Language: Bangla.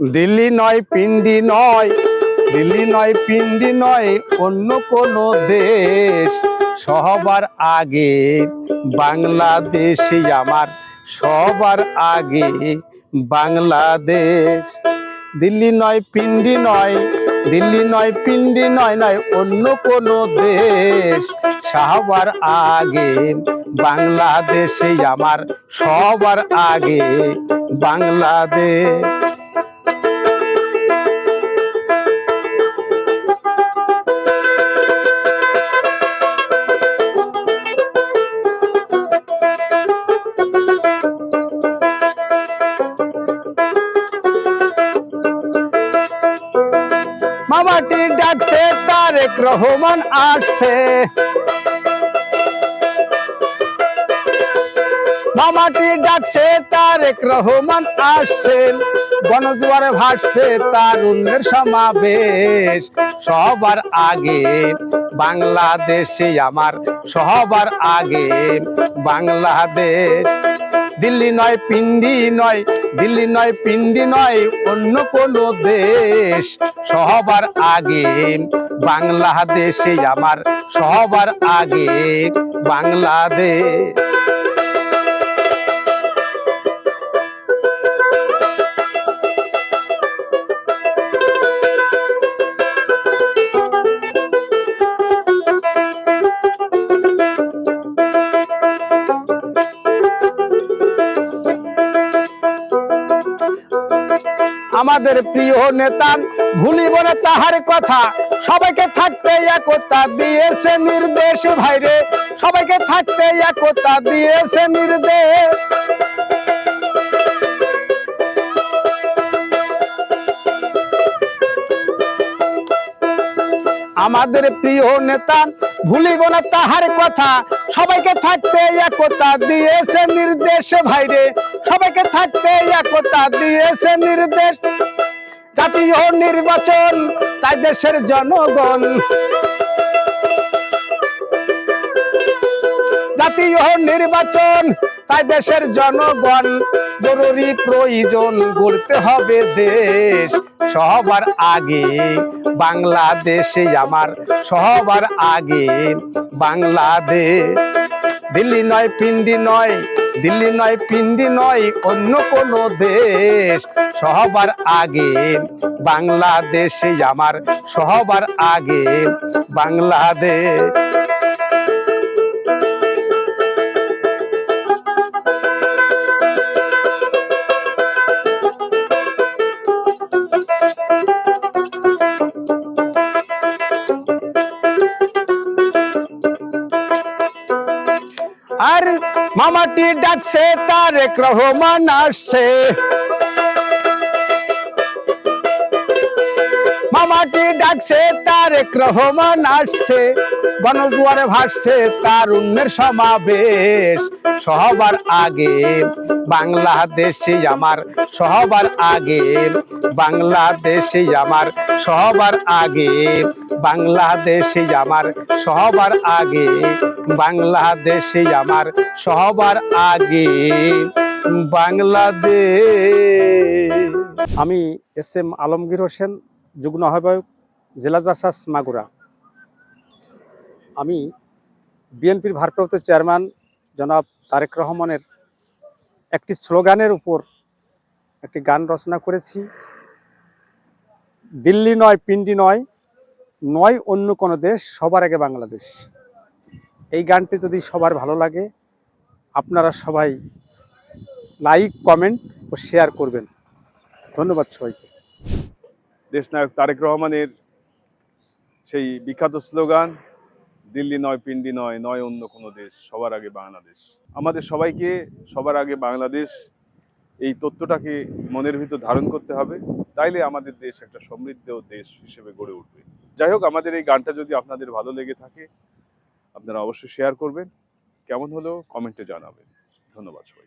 দিল্লি নয়, পিন্ডি নয়, দিল্লি নয়, পিন্ডি নয়, অন্য কোনো দেশ। সবার আগে বাংলাদেশই আমার, সবার আগে বাংলাদেশ। দিল্লি নয়, পিন্ডি নয়, দিল্লি নয়, পিন্ডি নয় নয়, অন্য কোনো দেশ। সবার আগে বাংলাদেশই আমার, সবার আগে বাংলাদেশ। মামাটি ডাকছে, তারেক রহমান আসছে। মামাটি ডাকছে, তারেক রহমান আসছেন গণজুয়ারে ভাসছে তারুণ্যের সমাবেশ। সবার আগে বাংলাদেশে আমার সবার আগে বাংলাদেশ। দিল্লি নয়, পিন্ডি নয় দিল্লি নয় পিন্ডি নয় অন্য কোনো দেশ। সহবার আগে বাংলাদেশে আমার সহবার আগে বাংলাদেশ। আমাদের প্রিয় নেতা, ভুলিব না তাহার কথা। সবাইকে থাকতে একতা দিয়েছে নির্দেশ, ভাইরে। সবাইকে থাকতে একতা দিয়েছে নির্দেশ। আমাদের প্রিয় নেতা ভুলিব না তাহার কথা। সবাইকে থাকতে একতা দিয়েছে নির্দেশ ভাইরে। সবাইকে থাকতে একতা দিয়েছে নির্দেশ। জাতীয় নির্বাচন তাই দেশের জনগণ। জাতীয় নির্বাচন। চাই দেশের জনগণ, জরুরি প্রয়োজন গড়তে হবে দেশ। সবার আগে, বাংলাদেশে আমার সবার আগে। বাংলাদেশ, দিল্লি নয়, পিন্ডি নয়, দিল্লি নয়, পিন্ডি নয়, অন্য কোনো দেশ। সবার আগে, বাংলাদেশে আমার সবার আগে। বাংলাদেশ আর মামাটি ডাকছে, তারেক রহমান আসছে। মামাটি ডাকছে, তারেক রহমান আসছে। গণদুয়ারে ভাসছে তারুণ্যের সমাবেশ। সবার আগে বাংলাদেশে আমার সহবার আগে, বাংলাদেশে আমার সহবার আগে। বাংলাদেশে আমার সহবার আগে বাংলাদেশে আমার সহবার আগে, বাংলাদেশ। আমি এস এম আলমগীর হোসেন, যুগ্ম আহ্বায়ক, জেলা জাসাস মাগুরা। আমি বিএনপির ভারপ্রাপ্ত চেয়ারম্যান জনাব তারেক রহমানের একটি স্লোগানের উপর একটি গান রচনা করেছি। দিল্লি নয়, পিন্ডি নয় নয় অন্য কোনো দেশ, সবার আগে বাংলাদেশ। এই গানটি যদি সবার ভালো লাগে, আপনারা সবাই লাইক, কমেন্ট ও শেয়ার করবেন। ধন্যবাদ সবাইকে। দেশনায়ক তারেক রহমানের সেই বিখ্যাত স্লোগান, দিল্লি নয়, পিন্ডি নয় নয় অন্য কোনো দেশ, সবার আগে বাংলাদেশ। আমাদের সবাইকে সবার আগে বাংলাদেশ, এই তত্ত্বটাকে মনের ভিতর ধারণ করতে হবে। তাইলে আমাদের দেশ একটা সমৃদ্ধ দেশ হিসেবে গড়ে উঠবে। যাই হোক, আমাদের এই গানটা যদি আপনাদের ভালো লেগে থাকে, আপনারা অবশ্যই শেয়ার করবেন। কেমন হলো কমেন্টে জানাবেন। ধন্যবাদ সবাই